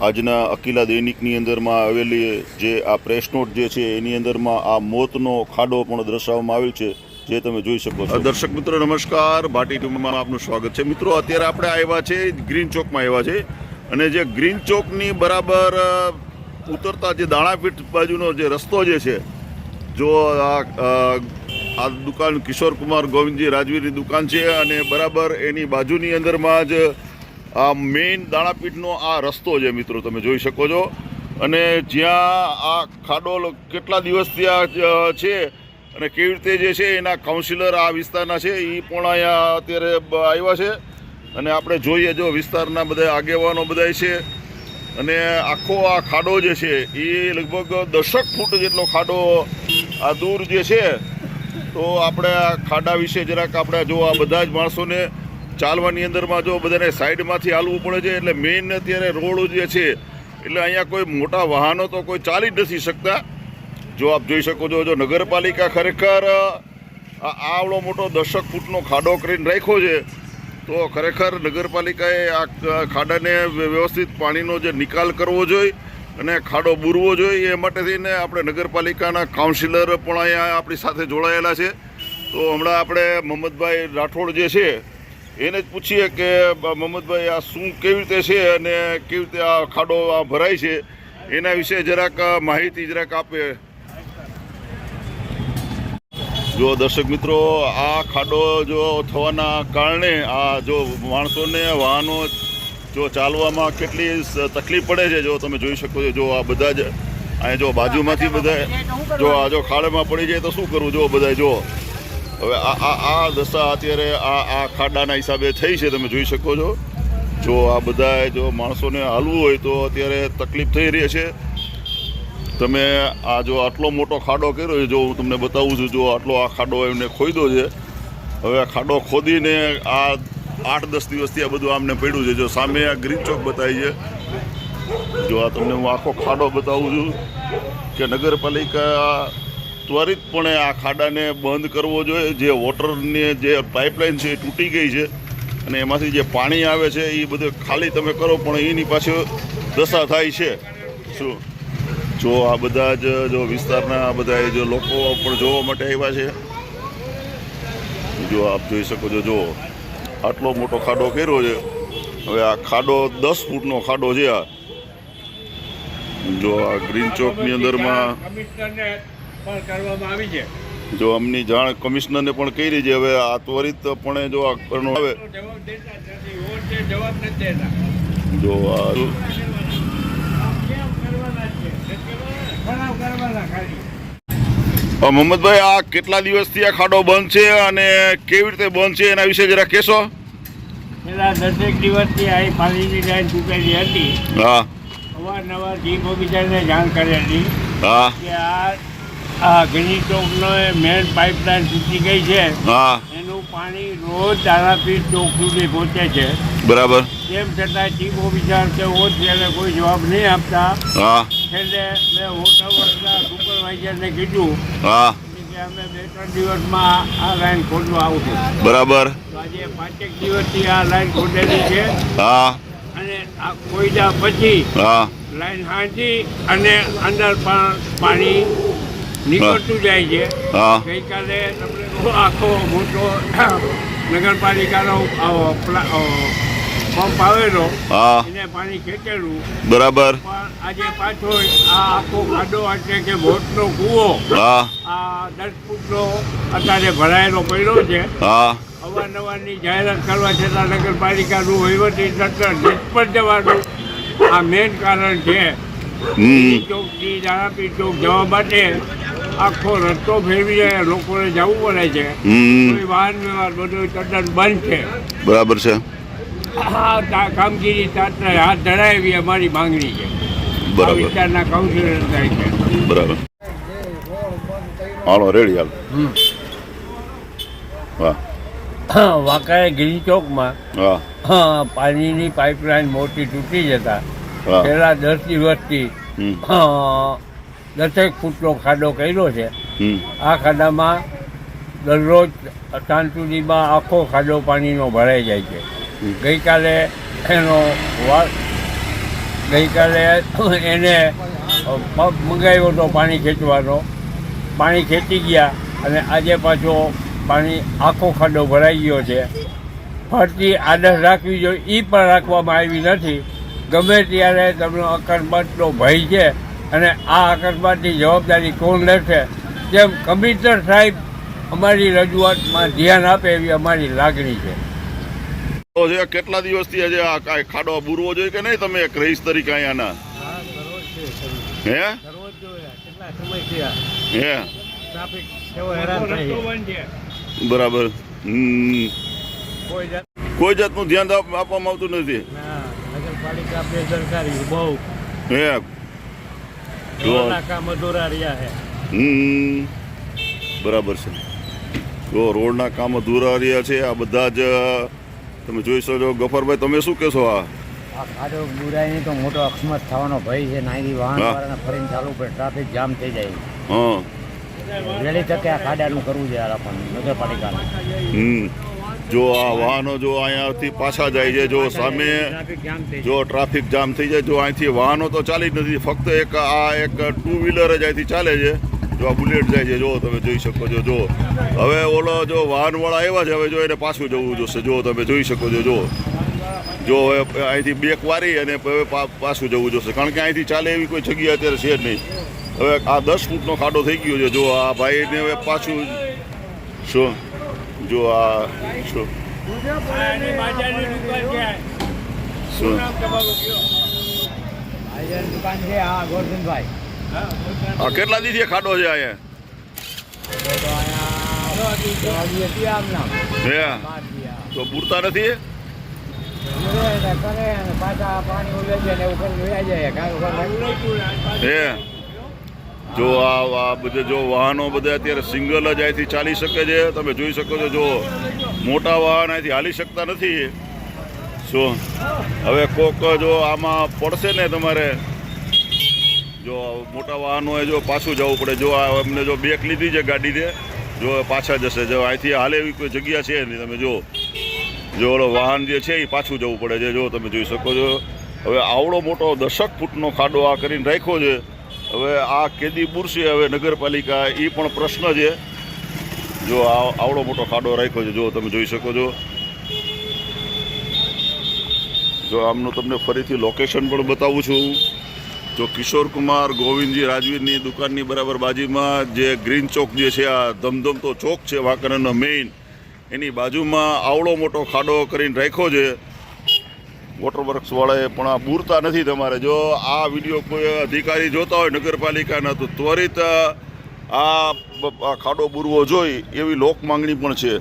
આજના અકીલા દૈનિકની અંદરમાં આવેલી જે આ પ્રેસ નોટ જે છે, એની અંદરમાં આ મોતનો ખાડો પણ દર્શાવવામાં આવેલ છે, જે તમે જોઈ શકો છો. દર્શક મિત્રો, નમસ્કાર. ભાટી ટુમાં આપનું સ્વાગત છે. મિત્રો, અત્યારે આપણે આવ્યા છે, ગ્રીન ચોકમાં આવ્યા છે. અને જે ગ્રીન ચોકની બરાબર ઉતરતા જે દાણાપીઠ બાજુનો જે રસ્તો જે છે, જો આ આ દુકાન કિશોર કુમાર ગોવિંદજી રાજવીરની દુકાન છે અને બરાબર એની બાજુની અંદરમાં જ આ મેઇન દાણાપીઠનો આ રસ્તો છે મિત્રો, તમે જોઈ શકો છો. અને જ્યાં આ ખાડો કેટલા દિવસથી આ છે અને કેવી રીતે જે છે એના કાઉન્સિલર આ વિસ્તારના છે એ પણ અહીંયા અત્યારે આવ્યા છે. અને આપણે જોઈએ જો વિસ્તારના બધા આગેવાનો બધા છે. અને આખો આ ખાડો જે છે એ લગભગ દશક ફૂટ જેટલો ખાડો આ દૂર જે છે, તો આપણે આ ખાડા વિશે જરાક આપણે જો આ બધા જ માણસોને ચાલવાની અંદરમાં જો બધાને સાઈડમાંથી હાલવું પડે છે, એટલે મેઇન અત્યારે રોડ જે છે, એટલે અહીંયા કોઈ મોટા વાહનો તો કોઈ ચાલી જ નથી શકતા. જો આપ જોઈ શકો છો, જો નગરપાલિકા ખરેખર આ આવડો મોટો દશક ફૂટનો ખાડો કરીને રાખ્યો છે, તો ખરેખર નગરપાલિકાએ આ ખાડાને વ્યવસ્થિત પાણીનો જે નિકાલ કરવો જોઈએ અને ખાડો બૂરવો જોઈએ, એ માટે થઈને આપણે નગરપાલિકાના કાઉન્સિલર પણ અહીંયા આપણી સાથે જોડાયેલા છે. તો હમણાં આપણે મોહમ્મદભાઈ રાઠોડ જે છે એને જ પૂછીએ કે મોહમ્મદભાઈ આ શું કેવી રીતે છે અને કેવી રીતે આ ખાડો આ ભરાય છે? એના વિશે જરાક માહિતી જરાક આપે. જો દર્શક મિત્રો આ ખાડો જો થવાના કારણે આ જો માણસોને વાહનો જો ચાલવામાં કેટલી તકલીફ પડે છે જો તમે જોઈ શકો છો જો આ બધા જ અહીંયા જો બાજુમાંથી બધા જો આ જો ખાડામાં પડી જાય તો શું કરવું? જો બધા જો હવે આ આ આ દશા અત્યારે આ આ ખાડાના હિસાબે થઈ છે, તમે જોઈ શકો છો. જો આ બધા જો માણસોને હાલવું હોય તો અત્યારે તકલીફ થઈ રહી છે. તમે આ જો આટલો મોટો ખાડો કર્યો જો હું તમને બતાવું છું, જો આટલો આ ખાડો એમને ખોદ્યો છે. હવે આ ખાડો ખોદીને આ આઠ, દસ દિવસથી આ બધું આમને પડ્યું છે. જો સામે આ ગ્રીન ચોક બતાવી છે. જો આ તમને હું આખો ખાડો બતાવું છું કે નગરપાલિકા ત્વરિતપણે આ ખાડાને બંધ કરવો જોઈએ. જે વોટરની જે પાઇપલાઇન છે એ તૂટી ગઈ છે અને એમાંથી જે પાણી આવે છે એ બધું ખાલી તમે કરો, પણ એની પાછળ દશા થાય છે. શું? જો આ બધા જ, જો વિસ્તારના આ બધા જો લોકો પણ જોવા માટે આવ્યા છે. જો આપ જોઈ શકો છો, જો આટલો મોટો ખાડો કર્યો છે. હવે આ ખાડો દસ ફૂટનો ખાડો છે આ. જો આ ગ્રીન ચોકની અંદરમાં પણ કરવામાં આવી છે. જો અમની જાણ કમિશનરને પણ કરી છે હવે આ ત્વરિતપણે જો આ કરવાનું આવે. જો આ મોહમ્મદભાઈ આ કેટલા દિવસથી આ ખાડો બંધ છે અને કેવી રીતે બંધ છે એના વિશે જરા કહેશો? છેલ્લા દસેક દિવસથી આ પાણીની લાઈન તૂટેલી હતી. હા. અવારનવાર જીપ ઓફિસરને જાણ કરેલી હા. કે આ આ ગણી ચોકનો મેન પાઇપલાઇન તૂટી ગઈ છે. હા. એનું પાણી રોજ તારાપીઠ ચોક સુધી પહોંચે છે. બરાબર. તેમ છતાં ચીફ ઓફિસર કે છેલ્લે કોઈ જવાબ નહીં આપતા. હા. છેલ્લે મેં વોટર વર્કના સુપરવાઇઝરને કીધું હા. અમે બે ત્રણ દિવસમાં આ લાઈન ખોદવા આવશું. બરાબર. તો આજે પાંચેક દિવસથી આ લાઈન ખોટેલી છે. હા. અને આ ખોદ્યા પછી હા. લાઈન હાંચી અને અંદર પણ પાણી નીકળતું જાય છે. ગઈકાલે તમને આખો મોટો નગરપાલિકાનો પંપ આવેલો એને પાણી ખેંચેલું. બરાબર. પણ આજે પાછો આ આખો ખાડો એટલે કે બોટનો કૂવો આ દસ ફૂટનો અત્યારે ભરાયેલો પડ્યો છે. અવારનવારની જાહેરાત કરવા છતાં નગરપાલિકાનું વહીવટી તંત્ર નિષ્ફળ જવાનું આ મેન કારણ છે. ચોકથી દાણાપીર ચોક જવા માટે આખો રસ્તો ફેરવીને લોકોને જવું પડે છે. કોઈ વાહન વ્યવહાર બધું તદ્દન બંધ છે. બરાબર છે. આ કામગીરી તંત્ર હાથ ધરાવી અમારી માંગણી છે. બરાબર. વિસ્તારના કાઉન્સિલર બરાબર. હાલો રેડી હાલ. હા વાંકાએ ગીરી ચોકમાં હા. પાણીની પાઇપલાઇન મોટી તૂટી જતા હા. દસ દિવસથી થી અ, દસેક ફૂટનો ખાડો કર્યો છે. આ ખાડામાં દરરોજ સાંજ સુધીમાં આખો ખાડો પાણીનો ભરાઈ જાય છે. ગઈકાલે એનો વાસ ગઈકાલે એને પગ મંગાવ્યો હતો પાણી ખેંચવાનો. પાણી ખેંચી ગયા અને આજે પાછો પાણી આખો ખાડો ભરાઈ ગયો છે. ફરતી આદત રાખવી જોઈએ એ પણ રાખવામાં આવી નથી. ગમે ત્યારે તમને અકસ્માતનો ભય છે અને આ અકસ્માતની જવાબદારી કોણ લેશે? તેમ કમિશનર સાહેબ અમારી રજૂઆતમાં ધ્યાન આપે એવી અમારી લાગણી છે. તો કેટલા દિવસથી આજે આ કાંઈ ખાડો બુરવો જોઈએ કે નહીં તમે એક રહીશ તરીકે અહીંયાના? હે હે? બરાબર. કોઈ જાતનું ધ્યાન આપવામાં આવતું નથી. નગરપાલિકા બેદરકારી બહુ. હે? જો કામ અધૂરા રહ્યા છે. હમ. બરાબર છે. જો રોડના કામ અધૂરા રહ્યા છે આ બધા જ તમે જોઈ શકો ગફરભાઈ તમે શું કહેશો આ? ખાડો નહીં તો મોટો અકસ્માત થવાનો ભય છે. નાની વાહન વાળાને ફરીને ચાલુ પડે ટ્રાફિક જામ થઈ જાય. હા. વહેલી તકે આ ખાડાનું કરવું છે આ લોકોને નગરપાલિકાને. હમ. જો આ વાહનો જો અહીંયાથી પાછા જાય છે, જો સામે જો ટ્રાફિક જામ થઈ જાય, જો અહીંથી વાહનો તો ચાલી જ નથી, ફક્ત એક આ એક ટુ વ્હીલર જ અહીંથી ચાલે છે. જો આ બુલેટ જાય છે, જો તમે જોઈ શકો છો, જો. હવે ઓલો જો વાહનવાળા આવ્યા છે, હવે જો એને પાછું જવું જોશે, જો તમે જોઈ શકો છો, જો. જો હવે અહીંથી બેક વારી અને હવે પાછું જવું જોશે, કારણ કે અહીંથી ચાલે એવી કોઈ જગ્યા અત્યારે છે જ નહીં. હવે આ દસ ફૂટનો ખાડો થઈ ગયો છે, જો આ ભાઈને હવે પાછું શું? જો આ શું? કેટલા દીધી ખાડો છે અહીંયા? તો પૂરતા નથી? હે? જો આ બધે જો વાહનો બધા અત્યારે સિંગલ જ અહીંથી ચાલી શકે છે. તમે જોઈ શકો છો, જો મોટા વાહન અહીંથી હાલી શકતા નથી. શું હવે કોક જો આમાં પડશે ને તમારે, જો મોટા વાહનોએ જો પાછું જવું પડે. જો આ અમને જો બેક લીધી છે ગાડીને જો પાછા જશે. જો અહીંથી હાલે એવી કોઈ જગ્યા છે નહીં. તમે જો જો ઓલો વાહન જે છે એ પાછું જવું પડે છે. જો તમે જોઈ શકો છો. હવે આવડો મોટો દશક ફૂટનો ખાડો આ કરીને રાખ્યો છે. હવે આ કેદી બુરશે હવે નગરપાલિકા એ પણ પ્રશ્ન છે. જો આવડો મોટો ખાડો રાખ્યો છે, જો તમે જોઈ શકો છો. જો આમનું તમને ફરીથી લોકેશન પણ બતાવું છું. જો કિશોર કુમાર ગોવિંદજી રાજવીરની દુકાનની બરાબર બાજુમાં જે ગ્રીન ચોક જે છે, આ ધમધમતો ચોક છે વાંકરણનો મેઇન એની બાજુમાં આવડો મોટો ખાડો કરીને રાખ્યો છે. વોટરવર્ક્સ વાળાએ પણ આ પૂરતા નથી તમારે. જો આ વીડિયો કોઈ અધિકારી જોતા હોય નગરપાલિકાના, તો ત્વરિત આ ખાડો પૂરવો જોઈ એવી લોક માંગણી પણ છે.